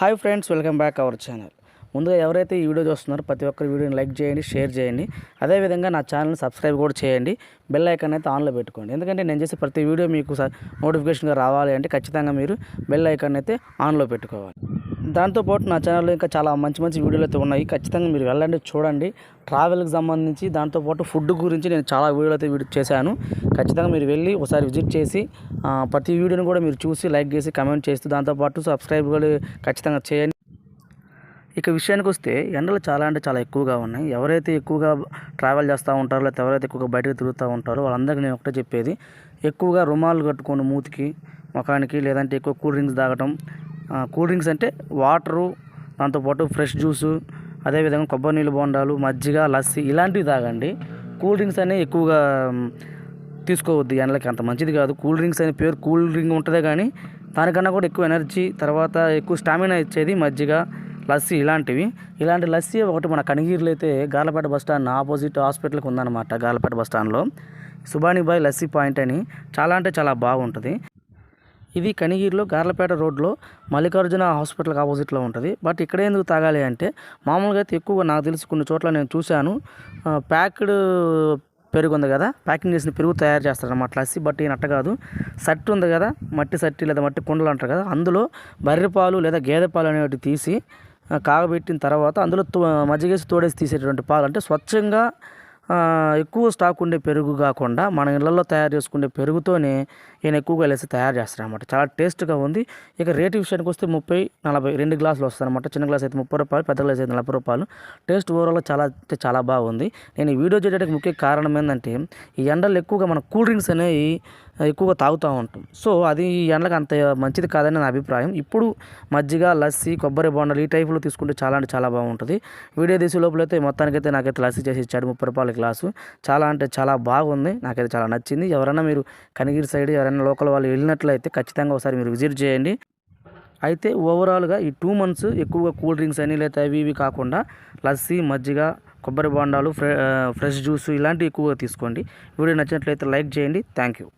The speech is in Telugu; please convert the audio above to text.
Hi friends welcome back our channel. ముందుగా ఎవరైతే ఈ వీడియో చూస్తున్నారో ప్రతి ఒక్కరి వీడియోని లైక్ చేయండి షేర్ చేయండి. అదేవిధంగా నా ఛానల్ని సబ్స్క్రైబ్ కూడా చేయండి. బెల్ ఐకాన్ అయితే ఆన్లో పెట్టుకోండి. ఎందుకంటే నేను చేసే ప్రతి వీడియో మీకు నోటిఫికేషన్గా రావాలి అంటే ఖచ్చితంగా మీరు బెల్ ఐకాన్ అయితే ఆన్లో పెట్టుకోవాలి. దాంతోపాటు నా ఛానల్లో ఇంకా చాలా మంచి మంచి వీడియోలు అయితే ఉన్నాయి. ఖచ్చితంగా మీరు వెళ్ళండి చూడండి. ట్రావెల్కి సంబంధించి దాంతోపాటు ఫుడ్ గురించి నేను చాలా వీడియోలు అయితే వీడియో చేశాను. ఖచ్చితంగా మీరు వెళ్ళి ఒకసారి విజిట్ చేసి ప్రతి వీడియోని కూడా మీరు చూసి లైక్ చేసి కమెంట్ చేస్తూ దాంతోపాటు సబ్స్క్రైబ్ కూడా ఖచ్చితంగా చేయండి. ఇక విషయానికి వస్తే ఎండలు చాలా అంటే చాలా ఎక్కువగా ఉన్నాయి. ఎవరైతే ఎక్కువగా ట్రావెల్ చేస్తూ ఉంటారో లేకపోతే ఎవరైతే ఎక్కువగా బయటకు తిరుగుతూ ఉంటారో వాళ్ళందరికీ నేను ఒకటే చెప్పేది. ఎక్కువగా రుమాలు కట్టుకొని మూతికి ముఖానికి లేదంటే ఎక్కువ కూల్ డ్రింక్స్ తాగటం కూల్ డ్రింక్స్ అంటే వాటరు దాంతోపాటు ఫ్రెష్ జ్యూసు అదేవిధంగా కొబ్బరి నీళ్ళు బోండాలు మజ్జిగ లస్సీ ఇలాంటివి తాగండి. కూల్ డ్రింక్స్ అనేవి ఎక్కువగా తీసుకోవద్దు ఎండలకి అంత మంచిది కాదు. కూల్ డ్రింక్స్ అనే పేరు కూల్ డ్రింక్ ఉంటుందే కానీ దానికన్నా కూడా ఎక్కువ ఎనర్జీ తర్వాత ఎక్కువ స్టామినా ఇచ్చేది మజ్జిగ లస్సీ ఇలాంటివి. ఇలాంటి లస్సీ ఒకటి మన కనిగిరిలో అయితే గాలపేట బస్ స్టాండ్ ఆపోజిట్ హాస్పిటల్కి ఉందన్నమాట గాలపేట బస్ స్టాండ్లో. సుబానిబాయ్ లస్సీ పాయింట్ అని చాలా అంటే చాలా బాగుంటుంది. ఇది కనిగిరిలో గార్లపేట రోడ్లో మల్లికార్జున హాస్పిటల్కి ఆపోజిట్లో ఉంటుంది. బట్ ఇక్కడ ఎందుకు తాగాలి అంటే మామూలుగా అయితే ఎక్కువగా నాకు తెలిసి కొన్ని చోట్ల నేను చూశాను. ప్యాక్డ్ పెరుగు ఉంది కదా ప్యాకింగ్ చేసిన పెరుగు తయారు చేస్తారన్నమాట లస్సీ బట్ ఈయన అట్ట కాదు. సట్టు ఉంది కదా మట్టి సట్టి లేదా మట్టి కుండలు అంటారు కదా అందులో బర్రె పాలు లేదా గేదె పాలు అనేవి తీసి కాగబెట్టిన తర్వాత అందులో తో- మజ్జిగేసి తోడేసి తీసేటటువంటి పాలు అంటే స్వచ్ఛంగా ఎక్కువ స్టాక్ ఉండే పెరుగు కాకుండా మన ఇళ్ళలో తయారు చేసుకునే పెరుగుతోనే ఈయన ఎక్కువగా లేసి తయారు చేస్తారనమాట చాలా టేస్ట్గా ఉంది. ఇక రేటు విషయానికి వస్తే ముప్పై నలభై రెండు గ్లాసులు వస్తారనమాట చిన్న గ్లాస్ అయితే ముప్పై రూపాయలు పెద్ద గ్లాస్ అయితే నలభై రూపాయలు. టేస్ట్ ఓవరాల్ చాలా అంటే చాలా బాగుంది. నేను ఈ వీడియో చేయడానికి ముఖ్య కారణం ఏంటంటే ఈ ఎండలు ఎక్కువగా మన కూల్ డ్రింక్స్ అనేవి ఎక్కువగా తాగుతూ ఉంటాం. సో అది ఈ ఎండలకు అంత మంచిది కాదని నా అభిప్రాయం. ఇప్పుడు మజ్జిగ లస్సీ కొబ్బరి బొండలు ఈ టైపులో తీసుకుంటే చాలా అంటే చాలా బాగుంటుంది. వీడియో తీసే లోపల అయితే మొత్తానికైతే నాకైతే లస్సీ చేసి ఇచ్చాడు ముప్పై రూపాయల గ్లాసు. చాలా అంటే చాలా బాగుంది. నాకైతే చాలా నచ్చింది. ఎవరైనా మీరు కనిగిరి సైడ్ ఎవరైనా లోకల్ వాళ్ళు వెళ్ళినట్లయితే ఖచ్చితంగా ఒకసారి మీరు విజిట్ చేయండి. అయితే ఓవరాల్గా ఈ టూ మంత్స్ ఎక్కువగా కూల్ డ్రింక్స్ అని లేకపోతే అవి ఇవి కాకుండా లస్సీ మజ్జిగ కొబ్బరి బొండాలు ఫ్రె ఫ్రెష్ జ్యూస్ ఇలాంటివి ఎక్కువగా తీసుకోండి. వీడియో నచ్చినట్లయితే లైక్ చేయండి. Thank you.